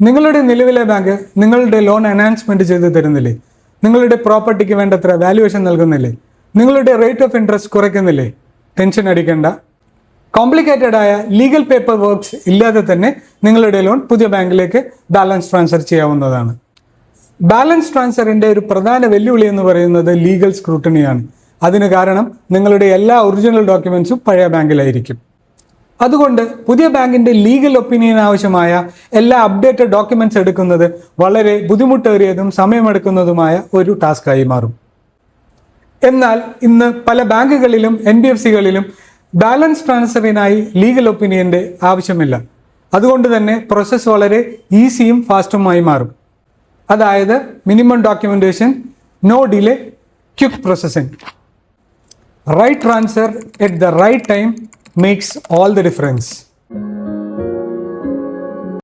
നിങ്ങളുടെ നിലവിലെ ബാങ്ക് നിങ്ങളുടെ ലോൺ അനൗൺസ്മെന്റ് ചെയ്ത് തരുന്നില്ലേ? നിങ്ങളുടെ പ്രോപ്പർട്ടിക്ക് വേണ്ടത്ര വാല്യുവേഷൻ നൽകുന്നില്ലേ? നിങ്ങളുടെ റേറ്റ് ഓഫ് ഇൻട്രസ്റ്റ് കുറയ്ക്കുന്നില്ലേ? ടെൻഷൻ അടിക്കേണ്ട. കോംപ്ലിക്കേറ്റഡ് ആയ ലീഗൽ പേപ്പർ വർക്ക്സ് ഇല്ലാതെ തന്നെ നിങ്ങളുടെ ലോൺ പുതിയ ബാങ്കിലേക്ക് ബാലൻസ് ട്രാൻസ്ഫർ ചെയ്യാവുന്നതാണ്. ബാലൻസ് ട്രാൻസ്ഫറിന്റെ ഒരു പ്രധാന വെല്ലുവിളി എന്ന് പറയുന്നത് ലീഗൽ സ്ക്രൂട്ടണിയാണ് അതിന് കാരണം നിങ്ങളുടെ എല്ലാ ഒറിജിനൽ ഡോക്യുമെന്റ്സും പഴയ ബാങ്കിലായിരിക്കും അതുകൊണ്ട് പുതിയ ബാങ്കിന്റെ ലീഗൽ ഒപ്പീനിയൻ ആവശ്യമായ എല്ലാ അപ്ഡേറ്റഡ് ഡോക്യുമെന്റ്സ് എടുക്കുന്നത് വളരെ ബുദ്ധിമുട്ടേറിയതും സമയമെടുക്കുന്നതുമായ ഒരു ടാസ്ക്കായി മാറും. എന്നാൽ ഇന്ന് പല ബാങ്കുകളിലും എൻ ബി എഫ് സികളിലും ബാലൻസ് ട്രാൻസ്ഫറിനായി ലീഗൽ ഒപ്പീനിയന്റെ ആവശ്യമില്ല. അതുകൊണ്ട് തന്നെ പ്രോസസ്സ് വളരെ ഈസിയും ഫാസ്റ്റുമായി മാറും. അതായത് minimum documentation no delay quick processing right transfer at the right time makes all the difference.